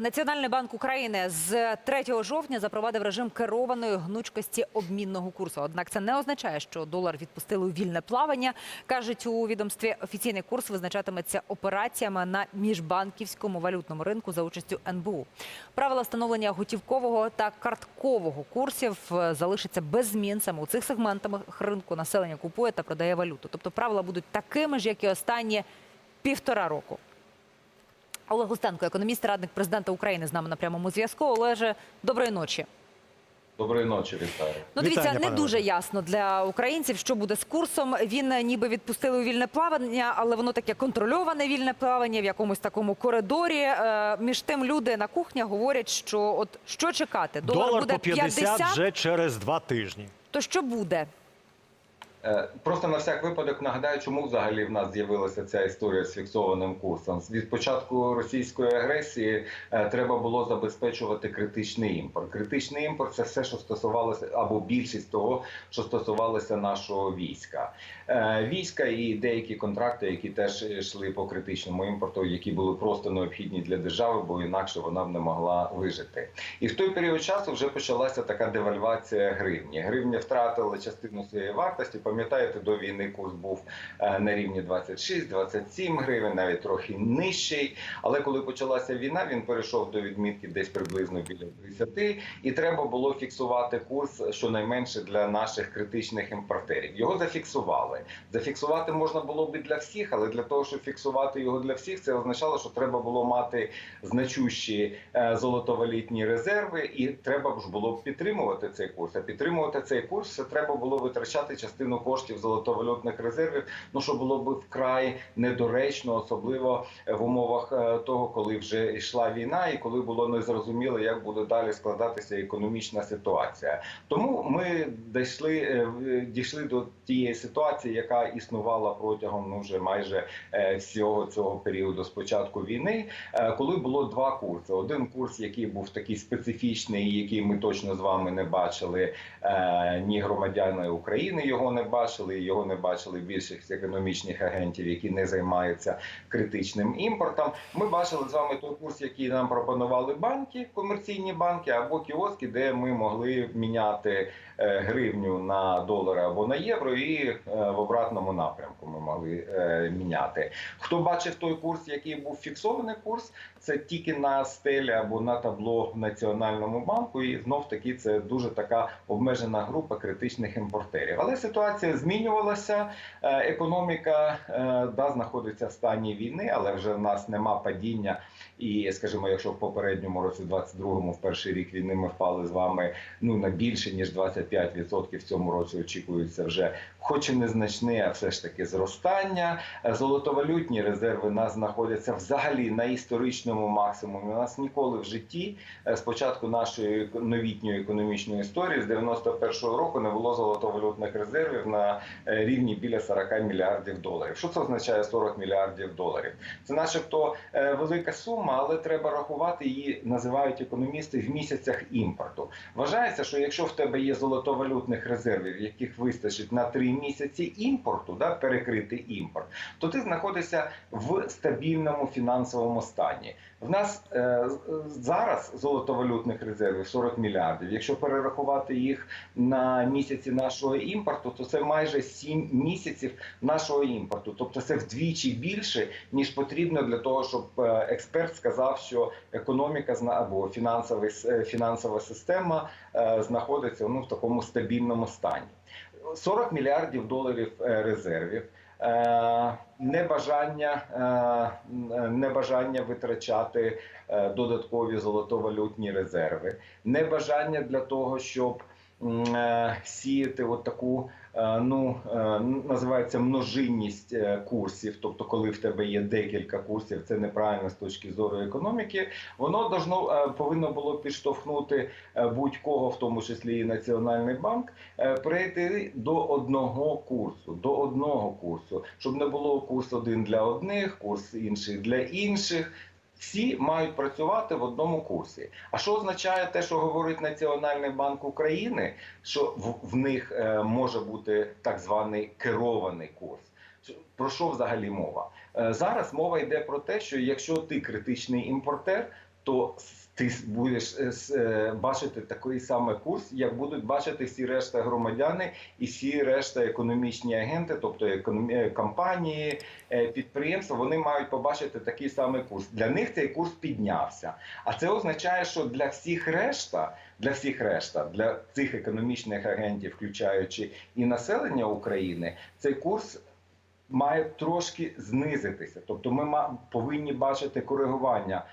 Національний банк України з 3 жовтня запровадив режим керованої гнучкості обмінного курсу. Однак це не означає, що долар відпустили у вільне плавання. кажуть у відомстві, офіційний курс визначатиметься операціями на міжбанківському валютному ринку за участю НБУ. Правила встановлення готівкового та карткового курсів е, залишаться без змін саме у цих сегментах ринку. Населення купує та продає валюту. Тобто правила будуть такими ж, як і останні півтора року. Олег Устенко, економіст, радник президента України, з нами на прямому зв'язку. Олеже, доброї ночі. Доброї ночі, вітаю. Ну, дивіться, Вітання, не пане дуже ясно для українців, що буде з курсом. Він е, ніби відпустили у вільне плавання, але воно таке контрольоване вільне плавання в якомусь такому коридорі. Е, Між тим люди на кухнях говорять, що от що чекати? Долар, Долар буде по 50, 50, вже через два тижні. то що буде? Е, Просто на всяк випадок нагадаю, чому взагалі в нас з'явилася ця історія з фіксованим курсом. Від початку російської агресії е, треба було забезпечувати критичний імпорт. Критичний імпорт це все, що стосувалося, або більшість того, що стосувалося нашого війська. Е, Війська і деякі контракти, які теж йшли по критичному імпорту, які були просто необхідні для держави, бо інакше вона б не могла вижити. І в той період часу вже почалася така девальвація гривні. Гривня втратила частину своєї вартості. Пам'ятаєте, до війни курс був е, на рівні 26-27 гривень, навіть трохи нижчий. Але коли почалася війна, він перейшов до відмітки десь приблизно біля 30, і треба було фіксувати курс щонайменше для наших критичних імпортерів. Його зафіксували. Зафіксувати можна було б і для всіх, але для того, щоб фіксувати його для всіх, це означало, що треба було мати значущі е, золотовалітні резерви, і треба ж було б підтримувати цей курс. А підтримувати цей курс це треба було витрачати частину коштів золотовалютних резервів. Ну що було б вкрай недоречно, особливо в умовах е, того, коли вже йшла війна, і коли було незрозуміло, як буде далі складатися економічна ситуація. Тому ми дійшли, е, дійшли до тієї ситуації, яка існувала протягом ну вже майже е, всього цього періоду з початку війни, е, коли було два курси. Один курс, який був такий специфічний, який ми точно з вами не бачили, е, ні громадяни України його не бачили, і його не бачили більшість економічних агентів, які не займаються критичним імпортом. Ми бачили з вами той курс, який нам пропонували банки, комерційні банки або кіоски, де ми могли міняти е, гривню на долари або на євро, і е, в обратному напрямку ми могли е, міняти. Хто бачив той курс, який був фіксований курс, це тільки на стелі або на табло в Національному банку, і знов таки це дуже така обмежена група критичних імпортерів. Але ситуація змінювалася. Е, Економіка е, да, знаходиться в стані війни, але вже в нас нема падіння. І, скажімо, якщо в попередньому році, 22-му, в перший рік війни ми впали з вами ну на більше ніж 25%, в цьому році очікується вже, хоч і незначне, а все ж таки зростання. Е, Золотовалютні резерви нас знаходяться взагалі на історичному максимумі. У нас ніколи в житті е, з початку нашої новітньої економічної історії з 91-го року не було золотовалютних резервів на е, рівні біля 40 мільярдів доларів. Що це означає 40 мільярдів доларів? Це начебто велика сума, але треба рахувати її, називають економісти в місяцях імпорту. Вважається, що якщо в тебе є золотовалютних резервів, яких вистачить на три місяці імпорту, да, перекрити імпорт, то ти знаходишся в стабільному фінансовому стані. В нас е, зараз золотовалютних резервів 40 мільярдів. Якщо перерахувати їх на місяці нашого імпорту, то це майже 7 місяців нашого імпорту. Тобто це вдвічі більше, ніж потрібно для того, щоб е, експерт сказав, що економіка або фінансова, фінансова система е, знаходиться ну, в такому стабільному стані. 40 мільярдів доларів е, резервів. Е, Небажання, е, небажання витрачати е, додаткові золотовалютні резерви, небажання для того, щоб сіяти от таку, ну е, називається множинність е, курсів. Тобто, коли в тебе є декілька курсів, це неправильно з точки зору економіки. Воно должно е, повинно було підштовхнути е, будь-кого, в тому числі і Національний банк, е, перейти до одного курсу, до одного курсу, щоб не було курс один для одних, курс інший для інших. Всі мають працювати в одному курсі. А що означає те, що говорить Національний банк України, що в, в них е, може бути так званий керований курс? Про що взагалі мова? Е, зараз мова йде про те, що якщо ти критичний імпортер, то ти будеш е, е, бачити такий самий курс, як будуть бачити всі решта громадяни і всі решта економічні агенти, тобто е, компанії, підприємства, вони мають побачити такий самий курс. Для них цей курс піднявся. А це означає, що для всіх решта, для всіх решта, для цих економічних агентів, включаючи і населення України, цей курс має трошки знизитися. Тобто, ми повинні бачити коригування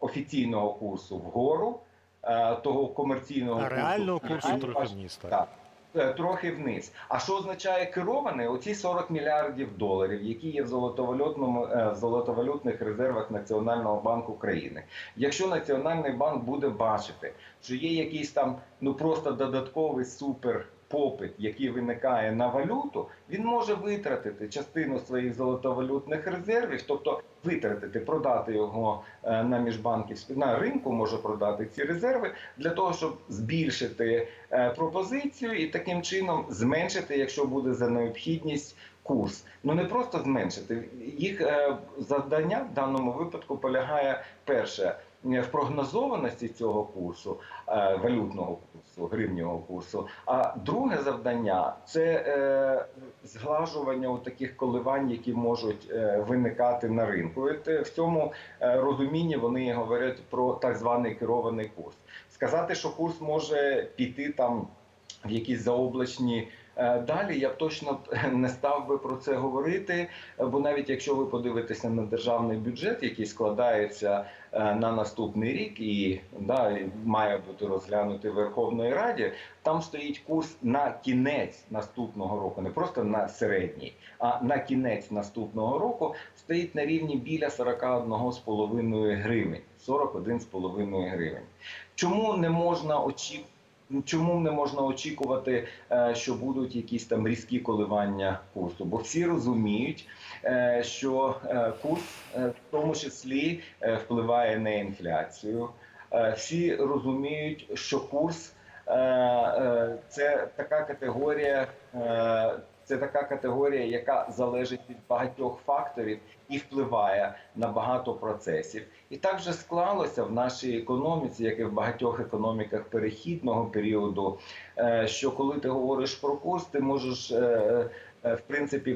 офіційного курсу вгору, е, того комерційного А реального курсу курсу трохи вниз. Так. так. Е, Трохи вниз. А що означає керований? Оці 40 мільярдів доларів, які є в золотовалютному е, в золотовалютних резервах Національного банку України. Якщо Національний банк буде бачити, що є якийсь там ну просто додатковий супер. Попит, який виникає на валюту, він може витратити частину своїх золотовалютних резервів, тобто витратити, продати його е, на міжбанківську на ринку, може продати ці резерви для того, щоб збільшити е, пропозицію і таким чином зменшити, якщо буде за необхідність. Курс ну не просто зменшити їх е, завдання в даному випадку полягає перше е, в прогнозованості цього курсу е, валютного курсу, гривнього курсу. А друге завдання це е, зглажування таких коливань, які можуть виникати на ринку. В цьому розумінні вони говорять про так званий керований курс. Сказати, що курс може піти там в якісь заоблачні е, далі, я б точно не став би про це говорити. Бо навіть якщо ви подивитеся на державний бюджет, який складається е, на наступний рік і да, має бути розглянутий Верховної Раді, там стоїть курс на кінець наступного року, не просто на середній, а на кінець наступного року стоїть на рівні біля 41,5 гривень. 41,5 гривень. Чому не можна очікувати? Чому не можна очікувати, е, що будуть якісь там різкі коливання курсу? Бо всі розуміють, е, що е, курс в тому числі впливає на інфляцію. Всі розуміють, що курс це така категорія, це така категорія, яка залежить від багатьох факторів і впливає на багато процесів. І так же склалося в нашій економіці, як і в багатьох економіках перехідного періоду, е, що коли ти говориш про курс, ти можеш. е, е, В принципі,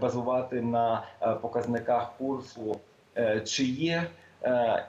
базувати на показниках курсу, чи є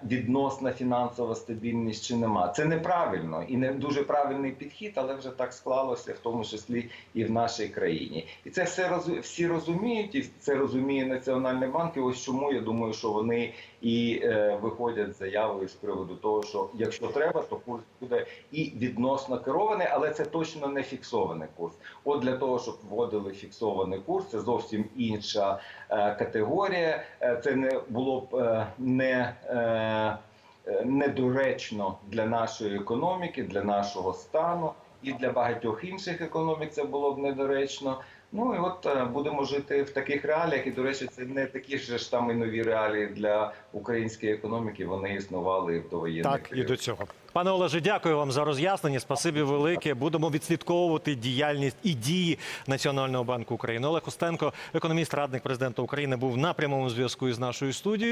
відносна фінансова стабільність, чи нема. Це неправильно і не дуже правильний підхід, але вже так склалося, в тому числі і в нашій країні. І це все всі розуміють, і це розуміє Національний банк. І ось чому я думаю, що вони і е, виходять з заявою з приводу того, що якщо треба, то курс буде і відносно керований, але це точно не фіксований курс. От для того, щоб вводили фіксований курс, це зовсім інша е, категорія. Е, Це не було б е, не е, е, недоречно для нашої економіки, для нашого стану і для багатьох інших економік це було б недоречно. Ну і от е, будемо жити в таких реаліях. І до речі, це не такі ж там і нові реалії для української економіки. Вони існували в довоєнний Так, і до цього. Пане Олеже, дякую вам за роз'яснення. Спасибі велике. Будемо відслідковувати діяльність і дії Національного банку України. Олег Устенко, економіст, радник президента України, був на прямому зв'язку із нашою студією.